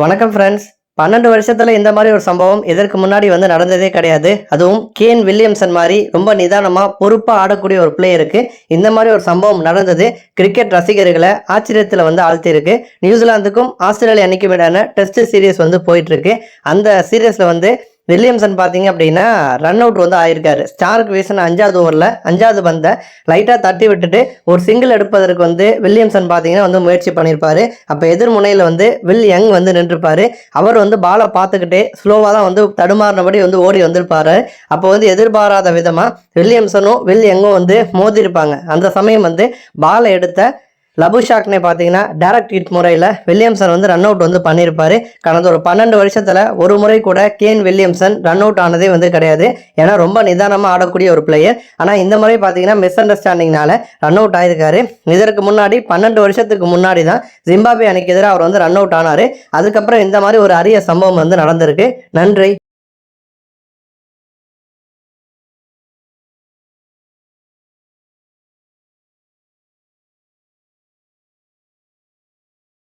வணக்கம் ஃப்ரெண்ட்ஸ் பன்னெண்டு வருஷத்துல இந்த மாதிரி ஒரு சம்பவம் இதற்கு முன்னாடி வந்து நடந்ததே கிடையாது. அதுவும் கேன் வில்லியம்சன் மாதிரி ரொம்ப நிதானமா பொறுப்பா ஆடக்கூடிய ஒரு பிளேயருக்கு இந்த மாதிரி ஒரு சம்பவம் நடந்தது. கிரிக்கெட் ரசிகர்களை ஆச்சரியத்துல வந்து ஆழ்த்தியிருக்கு. நியூசிலாந்துக்கும் ஆஸ்திரேலியா அன்னைக்கு இடையான டெஸ்ட் சீரியஸ் வந்து போயிட்டு இருக்கு அந்த சீரியஸ்ல வந்து வில்லியம்சன் பார்த்தீங்க அப்படின்னா ரன் அவுட் வந்து ஆயிருக்காரு. ஸ்டார்க் வீசின அஞ்சாவது ஓவரில் அஞ்சாவது பந்தை லைட்டாக தட்டி விட்டுட்டு ஒரு சிங்கிள் எடுப்பதற்கு வந்து வில்லியம்சன் பார்த்தீங்கன்னா வந்து முயற்சி பண்ணியிருப்பார். அப்போ எதிர்முனையில் வந்து வில் யங் வந்து நின்றுருப்பார் அவர் வந்து பாலை பார்த்துக்கிட்டே ஸ்லோவாக தான் வந்து தடுமாறினபடி வந்து ஓடி வந்திருப்பார். அப்போ வந்து எதிர்பாராத விதமாக வில்லியம்சனும் வில் யங்கும் வந்து மோதிருப்பாங்க அந்த சமயம் வந்து பாலை எடுத்த லபு ஷாக்னே பார்த்தீங்கன்னா டேரக்ட் ஹிட் முறையில் வில்லியம்சன் வந்து ரன் அவுட் வந்து பண்ணியிருப்பாரு. கடந்த ஒரு பன்னெண்டு வருஷத்தில் ஒரு முறை கூட கேன் வில்லியம்சன் ரன் அவுட் ஆனதே வந்து கிடையாது. ஏன்னா ரொம்ப நிதானமாக ஆடக்கூடிய ஒரு பிளேயர் ஆனால் இந்த முறை பார்த்தீங்கன்னா மிஸ் அண்டர்ஸ்டாண்டிங்னால ரன் அவுட் ஆயிருக்காரு. இதற்கு முன்னாடி பன்னெண்டு வருஷத்துக்கு முன்னாடி தான் ஜிம்பாபே அணிக்கு எதிராக அவர் வந்து ரன் அவுட் ஆனார். அதுக்கப்புறம் இந்த மாதிரி ஒரு அரிய சம்பவம் வந்து நடந்திருக்கு. நன்றி.